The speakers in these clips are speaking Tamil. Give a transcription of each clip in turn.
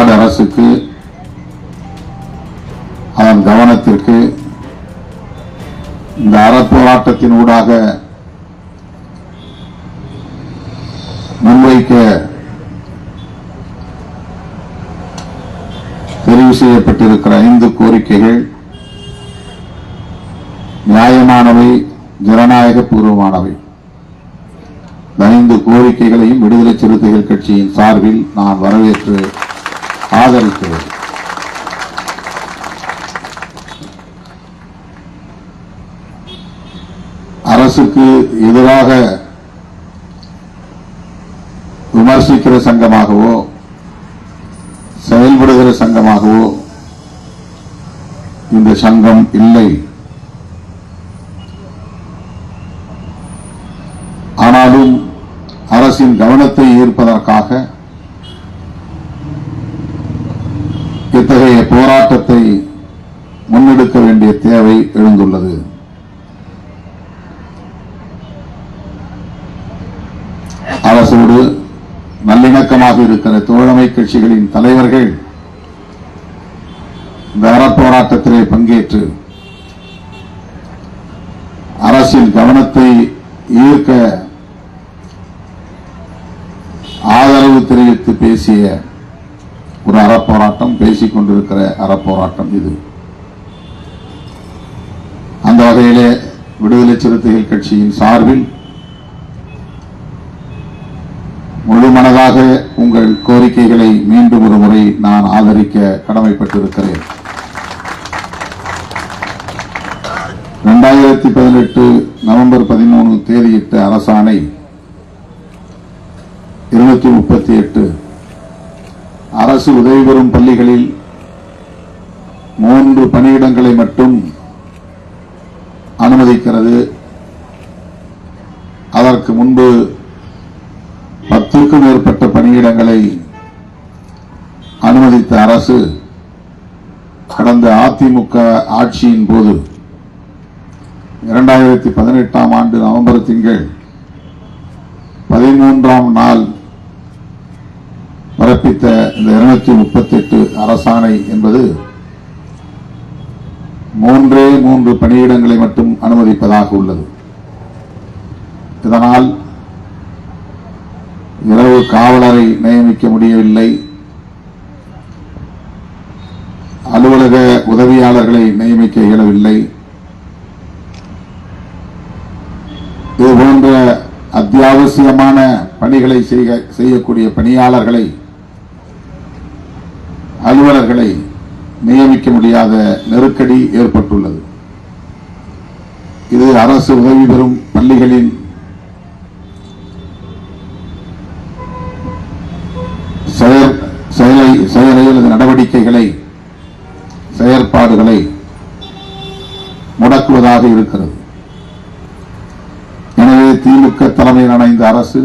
தமிழ்நாடு அரசுக்கு அதன் கவனத்திற்கு இந்த அறப்போராட்டத்தின் ஊடாக முன்வைக்க தெரிவு செய்யப்பட்டிருக்கிற ஐந்து கோரிக்கைகள் நியாயமானவை ஜனநாயக பூர்வமானவை ஐந்து கோரிக்கைகளையும் விடுதலை சிறுத்தைகள் கட்சியின் சார்பில் நான் வரவேற்று ஆதரிக்கிறது. அரசுக்கு எதிராக விமர்சிக்கிற சங்கமாகவோ செயல்படுகிற சங்கமாகவோ இந்த சங்கம் இல்லை. ஆனாலும் அரசின் கவனத்தை ஈர்ப்பதற்காக தேவை எழுந்துள்ளது. அரசோடு நல்லிணக்கமாக இருக்கிற தோழமை கட்சிகளின் தலைவர்கள் இந்த அறப்போராட்டத்திலே பங்கேற்று அரசின் கவனத்தை ஈர்க்க ஆதரவு தெரிவித்து பேசிய ஒரு அறப்போராட்டம் பேசிக் கொண்டிருக்கிற அறப்போராட்டம் இது. காலையில விடுதலை சிறுத்தைகள் கட்சியின் சார்பில் முழு மனதாக உங்கள் கோரிக்கைகளை மீண்டும் ஒரு முறை நான் ஆதரிக்க கடமைப்பட்டிருக்கிறேன். இரண்டாயிரத்தி பதினெட்டு நவம்பர் பதிமூணு தேதியிட்ட அரசாணை இருநூத்தி முப்பத்தி எட்டு. அரசு உதவி பெறும் பள்ளிகளில் மூன்று பணியிடங்களை மட்டும் அனுமதிக்கிறது. அதற்கு முன்பு பத்துக்கும் மேற்பட்ட பணியிடங்களை அனுமதித்த அரசு கடந்த அதிமுக ஆட்சியின் போது இரண்டாயிரத்தி பதினெட்டாம் ஆண்டு நவம்பர் திங்கள் பதிமூன்றாம் நாள் பிறப்பித்த இந்த இருநூத்தி முப்பத்தி எட்டு அரசாணை என்பது மூன்றே மூன்று பணியிடங்களை மட்டும் அனுமதிப்பதாக உள்ளது. இதனால் இரவு காவலரை நியமிக்க முடியவில்லை. அலுவலக உதவியாளர்களை நியமிக்க இயலவில்லை. இது போன்ற அத்தியாவசியமான பணிகளை செய்யக்கூடிய பணியாளர்களை அலுவலர்களை நியமிக்க முடியாத நெருக்கடி ஏற்பட்டுள்ளது. இது அரசு உதவி பெறும் பள்ளிகளின் செயல் செயலை செயலை அல்லது நடவடிக்கைகளை செயற்பாடுகளை முடக்குவதாக இருக்கிறது. எனவே திமுக தலைமையிலான இந்த அரசு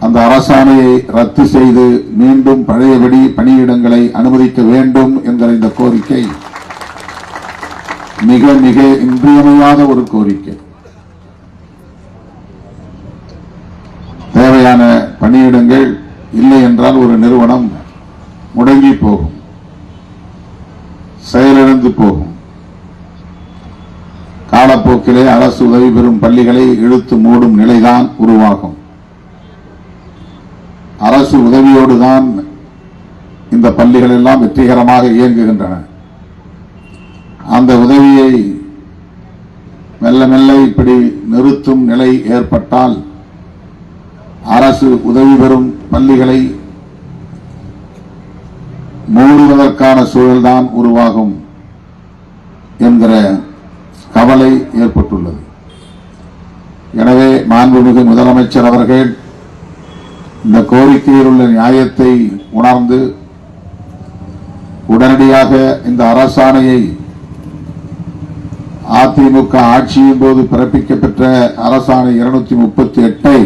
அந்த அரசாணையை ரத்து செய்து மீண்டும் பழையபடி பணியிடங்களை அனுமதிக்க வேண்டும் என்கிற இந்த கோரிக்கை மிக மிக இன்றியமையாத ஒரு கோரிக்கை. தேவையான பணியிடங்கள் இல்லை என்றால் ஒரு நிறுவனம் முடங்கி போகும். செயலிழந்து போகும். காலப்போக்கிலே அரசு உதவி பெறும் பள்ளிகளை இழுத்து மூடும் நிலைதான் உருவாகும். அரசு உதவியோடுதான் இந்த பள்ளிகள் எல்லாம் வெற்றிகரமாக இயங்குகின்றன. அந்த உதவியை மெல்ல மெல்ல இப்படி நிறுத்தும் நிலை ஏற்பட்டால் அரசு உதவி பெறும் பள்ளிகளை மூடுவதற்கான சூழல்தான் உருவாகும் என்கிற கவலை ஏற்பட்டுள்ளது. எனவே மாண்புமிகு முதலமைச்சர் அவர்கள் இந்த கோரிக்கையில் உள்ள நியாயத்தை உணர்ந்து உடனடியாக இந்த அரசாணையை அதிமுக ஆட்சியின் போது பிறப்பிக்கப்பெற்ற அரசாணை இருநூத்தி முப்பத்தி எட்டை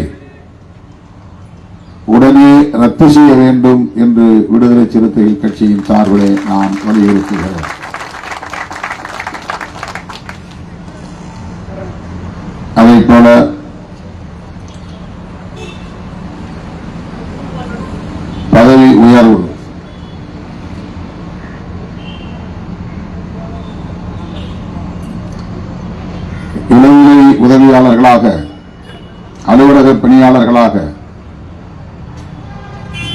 உடனே ரத்து செய்ய வேண்டும் என்று விடுதலை சிறுத்தைகள் கட்சியின் சார்பிலே நான் வலியுறுத்துகிறேன் அதைப் போல பதவி பதவி உயர்வு இளநிலை உதவியாளர்களாக அலுவலக பணியாளர்களாக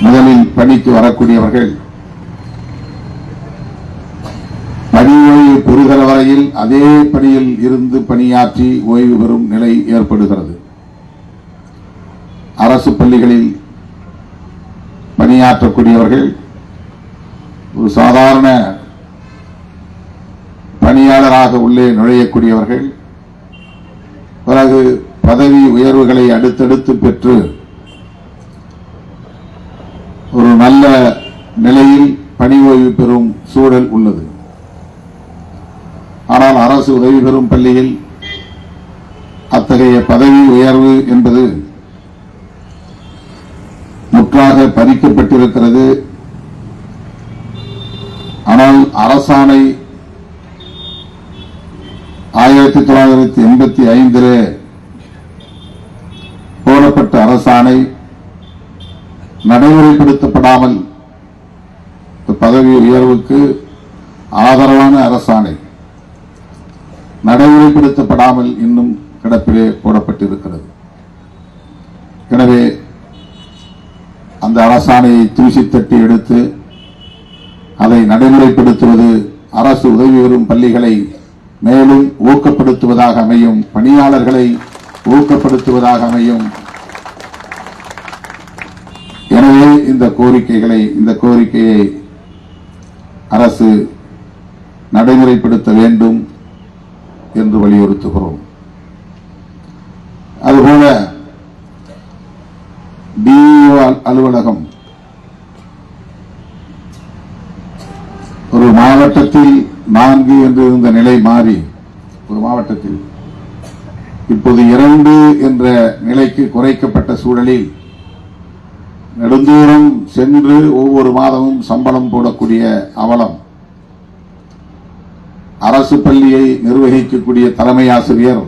முதலில் பணிக்கு வரக்கூடியவர்கள் பணி ஓய்வு பெறுகிற வரையில் அதே பணியில் இருந்து பணியாற்றி ஓய்வு பெறும் நிலை ஏற்படுகிறது. அரசு பள்ளிகளில் பணியாற்றக்கூடியவர்கள் ஒரு சாதாரண பணியாளராக உள்ளே நுழையக்கூடியவர்கள் பிறகு பதவி உயர்வுகளை அடுத்தடுத்து பெற்று ஒரு நல்ல நிலையில் பணி ஓய்வு பெறும் சூழல் உள்ளது. ஆனால் அரசு உதவி பெறும் பள்ளியில் அத்தகைய பதவி உயர்வு என்பது முற்றாக பறிக்கப்பட்டிருக்கிறது. ஆனால் அரசாணை ஆயிரத்தி தொள்ளாயிரத்தி எண்பத்தி ஐந்திலே போடப்பட்ட அரசாணை நடைமுறைப்படுத்தப்படாமல் பதவி உயர்வுக்கு ஆதரவான அரசாணை நடைமுறைப்படுத்தப்படாமல் இன்னும் கிடப்பிலே போடப்பட்டிருக்கிறது. எனவே அந்த அரசாணையை தூசி தட்டி எடுத்து அதை நடைமுறைப்படுத்துவது அரசு உதவி பெறும் பள்ளிகளை மேலும் ஊக்கப்படுத்துவதாக அமையும் பணியாளர்களை ஊக்கப்படுத்துவதாக அமையும். எனவே இந்த கோரிக்கைகளை இந்த கோரிக்கையை அரசு நடைமுறைப்படுத்த வேண்டும் என்று வலியுறுத்துகிறோம். அதுபோல டிஇஓ அலுவலகம் ஒரு மாவட்டத்தில் நான்கு என்று இருந்த நிலை மாறி ஒரு மாவட்டத்தில் இப்போது இரண்டு என்ற நிலைக்கு குறைக்கப்பட்ட சூழலில் நெடுந்தூரம் சென்று ஒவ்வொரு மாதமும் சம்பளம் போடக்கூடிய அவலம் அரசு பள்ளியை நிர்வகிக்கக்கூடிய தலைமை ஆசிரியர்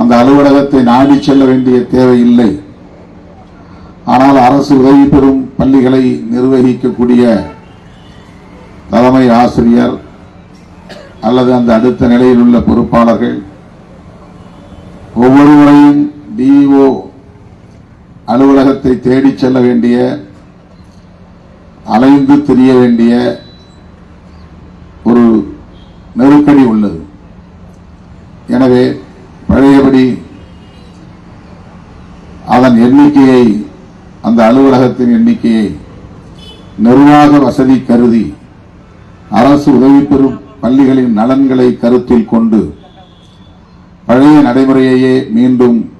அந்த அலுவலகத்தை நாடி செல்ல வேண்டிய தேவையில்லை. ஆனால் அரசு உதவி பெறும் பள்ளிகளை நிர்வகிக்கக்கூடிய தலைமை ஆசிரியர் அல்லது அந்த அடுத்த நிலையில் உள்ள பொறுப்பாளர்கள் ஒவ்வொரு முறையும் டிஇஓ அலுவலகத்தை தேடிச் செல்ல வேண்டிய அலைந்து தெரிய வேண்டிய ஒரு நெருக்கடி உள்ளது. எனவே பழையபடி அதன் எண்ணிக்கையை அந்த அலுவலகத்தின் எண்ணிக்கையை நிர்வாக வசதி கருதி அரசு உதவி பெறும் பள்ளிகளின் நலன்களை கருத்தில் கொண்டு பழைய நடைமுறையையே மீண்டும்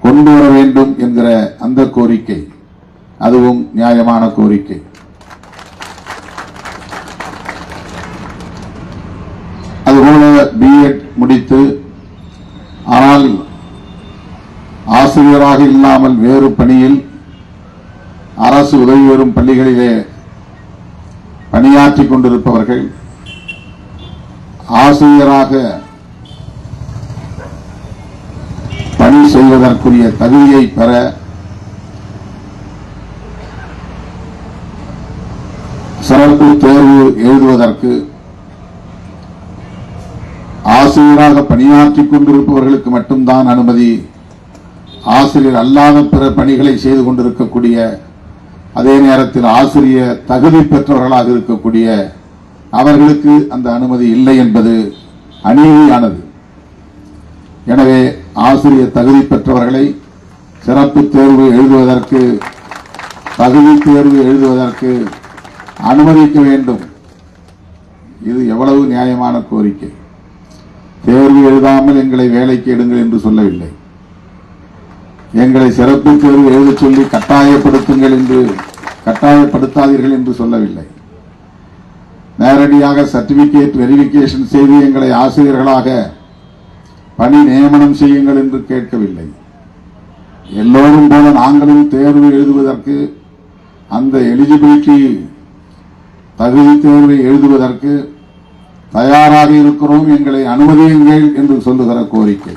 கொண்டு வர வேண்டும் என்கிற அந்த கோரிக்கை. அதுவும் நியாயமான கோரிக்கை. அதுபோல பிஎட் முடித்து ஆனால் ஆசிரியராக இல்லாமல் வேறு பணியில் அரசு உதவி வரும் பள்ளிகளிலே பணியாற்றிக் கொண்டிருப்பவர்கள் ஆசிரியராக பணி செய்வதற்குரிய தகுதியை பெற சிறப்பு தேர்வு எழுதுவதற்கு ஆசிரியராக பணியாற்றிக் கொண்டிருப்பவர்களுக்கு மட்டும்தான் அனுமதி ஆசிரியர் அல்லாத பிற பணிகளை செய்து கொண்டிருக்கக்கூடிய அதே நேரத்தில் ஆசிரியர் தகுதி பெற்றவர்களாக இருக்கக்கூடிய அவர்களுக்கு அந்த அனுமதி இல்லை என்பது அநீதியானது. எனவே ஆசிரியர் தகுதி பெற்றவர்களை சிறப்பு தேர்வு எழுதுவதற்கு தகுதி தேர்வு எழுதுவதற்கு அனுமதிக்க வேண்டும். இது எவ்வளவு நியாயமான கோரிக்கை. தேர்வு எழுதாமல் எங்களை வேலைக்கு எடுங்கள் என்று சொல்லவில்லை. எங்களை சிறப்பு தேர்வு எழுதச் சொல்லி கட்டாயப்படுத்துங்கள் என்று கட்டாயப்படுத்தாதீர்கள் என்று சொல்லவில்லை. நேரடியாக சர்டிபிகேட் வெரிஃபிகேஷன் செய்து எங்களை ஆசிரியர்களாக பணி நியமனம் செய்யுங்கள் என்று கேட்கவில்லை. எல்லோரும் போல நாங்களும் தேர்வு எழுதுவதற்கு அந்த எலிஜிபிலிட்டி தகுதி தேர்வை எழுதுவதற்கு தயாராக இருக்கிறோம். எங்களை அனுமதியுங்கள் என்று சொல்லுகிற கோரிக்கை.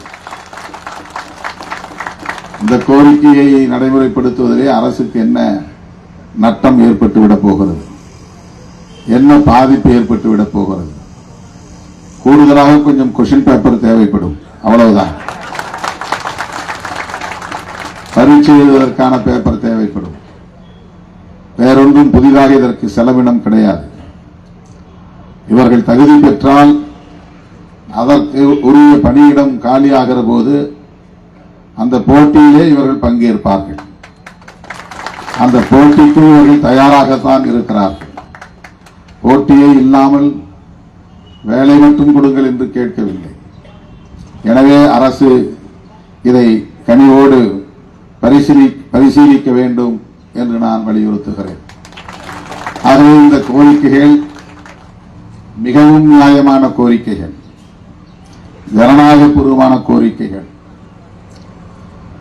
இந்த கோரிக்கையை நடைமுறைப்படுத்துவதிலே அரசுக்கு என்ன நட்டம் ஏற்பட்டு விட போகிறது? என்ன பாதிப்பு ஏற்பட்டு விட போகிறது? கூடுதலாக கொஞ்சம் கொஷின் பேப்பர் தேவைப்படும். அவ்வளவுதான். பரீட்சை எழுதுவதற்கான பேப்பர் தேவைப்படும். வேறொன்றும் புதிதாக இதற்கு செலவினம் கிடையாது. இவர்கள் தகுதி பெற்றால் அதற்கு உரிய பணியிடம் காலியாகிற போது அந்த போட்டியிலே இவர்கள் பங்கேற்பார்கள். அந்த போட்டிக்கு இவர்கள் தயாராகத்தான் இருக்கிறார்கள். போட்டியே இல்லாமல் வேலை மட்டும் கொடுங்கள் என்று கேட்கவில்லை. எனவே அரசு இதை கனிவோடு பரிசீலி பரிசீலிக்க வேண்டும் என்று நான் வலியுறுத்துகிறேன். ஆகவே இந்த கோரிக்கைகள் மிகவும் நியாயமான கோரிக்கைகள். ஜனநாயகபூர்வமான கோரிக்கைகள்.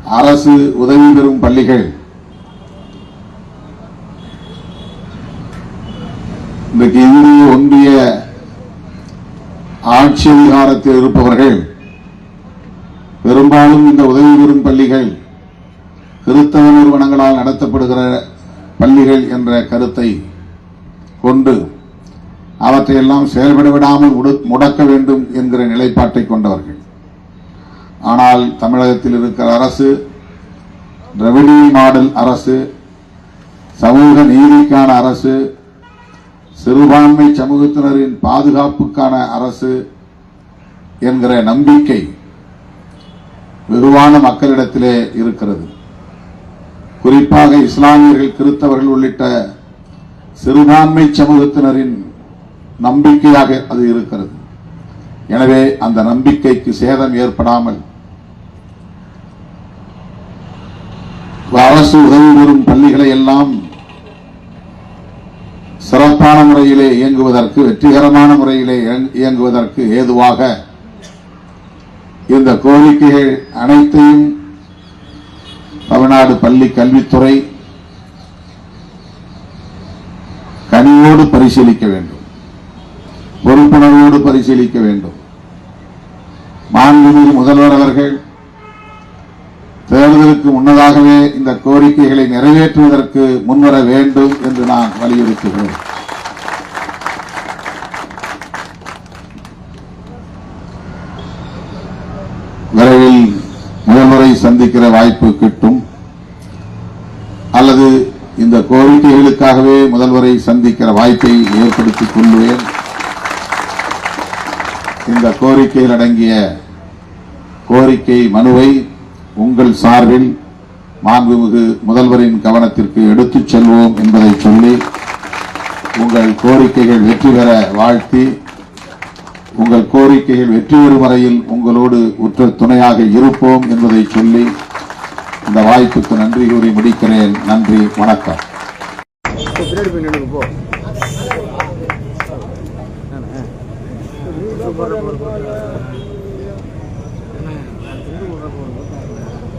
அரசு உதவி பெறும் பள்ளிகள். இன்றைக்கு இந்திய ஒன்றிய ஆட்சி அதிகாரத்தில் இருப்பவர்கள் பெரும்பாலும் இந்த உதவி பெறும் பள்ளிகள் கிறிஸ்தவ நிறுவனங்களால் நடத்தப்படுகிற பள்ளிகள் என்ற கருத்தை கொண்டு அவற்றையெல்லாம் செயல்பட விடாமல் முடக்க வேண்டும் என்கிற நிலைப்பாட்டை கொண்டவர்கள். ஆனால் தமிழகத்தில் இருக்கிற அரசு ரெவன்யூ மாடல் அரசு சமூக நீதிக்கான அரசு சிறுபான்மை சமூகத்தினரின் பாதுகாப்புக்கான அரசு என்கிற நம்பிக்கை வெகுவான மக்களிடத்திலே இருக்கிறது. குறிப்பாக இஸ்லாமியர்கள் கிறிஸ்தவர்கள் உள்ளிட்ட சிறுபான்மை சமூகத்தினரின் நம்பிக்கையாக அது இருக்கிறது. எனவே அந்த நம்பிக்கைக்கு சேதம் ஏற்படாமல் அரசு உதவி பெறும் பள்ளிகளை எல்லாம் சிறப்பான முறையிலே இயங்குவதற்கு வெற்றிகரமான முறையிலே இயங்குவதற்கு ஏதுவாக இந்த கோரிக்கைகள் அனைத்தையும் தமிழ்நாடு பள்ளி கல்வித்துறை கனிவோடு பரிசீலிக்க வேண்டும். பொறுப்புணர்வோடு பரிசீலிக்க வேண்டும். மாண்புமிகு முதல்வர் அவர்கள் தேர்தலுக்கு முன்னதாகவே இந்த கோரிக்கைகளை நிறைவேற்றுவதற்கு முன்வர வேண்டும் என்று நான் வலியுறுத்துகிறேன். விரைவில் முதல்வரை சந்திக்கிற வாய்ப்பு கிட்டும். அல்லது இந்த கோரிக்கைகளுக்காகவே முதல்வரை சந்திக்கிற வாய்ப்பை ஏற்படுத்திக் கொள்வேன் இந்த கோரிக்கையில் அடங்கிய கோரிக்கை மனுவை உங்கள் சார்பில் மாண்புமிகு முதல்வரின் கவனத்திற்கு எடுத்துச் செல்வோம் என்பதை சொல்லி உங்கள் கோரிக்கைகள் வெற்றி பெற வாழ்த்தி உங்கள் கோரிக்கைகள் வெற்றி பெறும் வரையில் உங்களோடு உற்ற துணையாக இருப்போம் என்பதை சொல்லி இந்த வாய்ப்புக்கு நன்றி கூறி முடிக்கிறேன். நன்றி வணக்கம். போ